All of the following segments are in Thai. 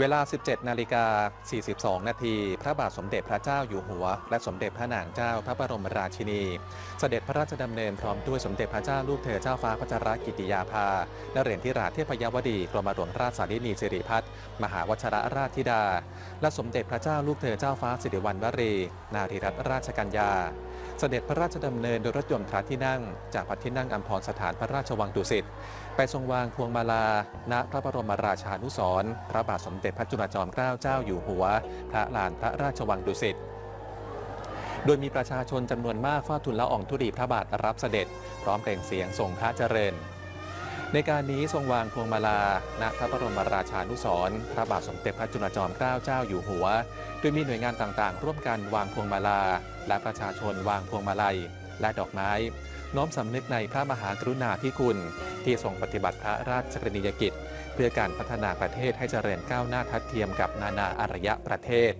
เวลา 17 นาฬิกา 42 นาที พระบาทสมเด็จพระเจ้าอยู่หัว และสมเด็จพระนางเจ้าพระบรมราชินี เสด็จพระราชดำเนินพร้อมด้วยสมเด็จพระเจ้าลูกเธอเจ้าฟ้าพัชรกิติยาภานเรศธิราชเทพยวดีกรมหลวงราชสารินีสิริพัฒน์มหาวชรราชธิดา และสมเด็จพระเจ้าลูกเธอเจ้าฟ้าสิริวัณวรี นารีรัตนราชกัญญา เสด็จพระราชดำเนินโดยรถยนต์พระที่นั่ง จากพระที่นั่งอัมพรสถานพระราชวังดุสิตไปทรงวางพวงมาลา ณ พระบรมราชานุสรพระบาทสมเด็จพระจุลจอมเกล้าเจ้าอยู่หัว พระลานพระราชวังดุสิตโดยมีประชาชนจำนวนมากเฝ้าทูลละอองธุลีพระบาทรับเสด็จ พร้อมเปล่งเสียงทรงพระเจริญ ในการนี้ทรงวางพวงมาลา ณ พระบรมราชานุสรณ์พระบาทสมเด็จพระจุลจอมเกล้าเจ้าอยู่หัว โดยมีหน่วยงานต่างๆ ร่วมกันวางพวงมาลา และประชาชนวางพวงมาลัย และดอกไม้ น้อมสำนึกในพระมหากรุณาธิคุณ ที่ทรงปฏิบัติพระราชกรณียกิจ เพื่อการพัฒนาประเทศให้เจริญก้าวหน้าทัดเทียมกับนานาอารยประเทศ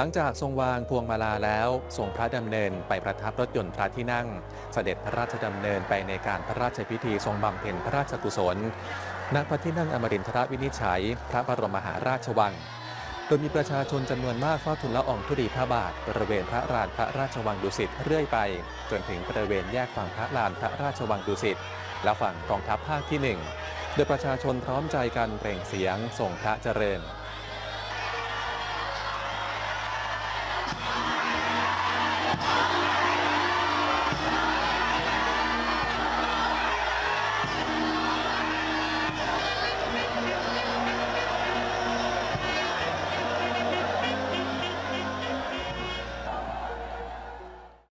หลังจากทรงวางพวงมาลาแล้วทรงพระดำเนินไปประทับรถยนต์พระที่นั่ง เสด็จพระราชดำเนินไปในการพระราชพิธีทรงบำเพ็ญพระราชกุศลณพระที่นั่งอมรินทรวินิจฉัย พระบรมมหาราชวัง โดยมีประชาชนจำนวนมากเฝ้าทูลละอองธุลีพระบาทบริเวณพระลานพระราชวังดุสิตเรื่อยไป จนถึงบริเวณแยกฝั่งพระลานพระราชวังดุสิตและฝั่งกองทัพภาคที่หนึ่งโดยประชาชนพร้อมใจกันเปล่งเสียงส่งพระเจริญ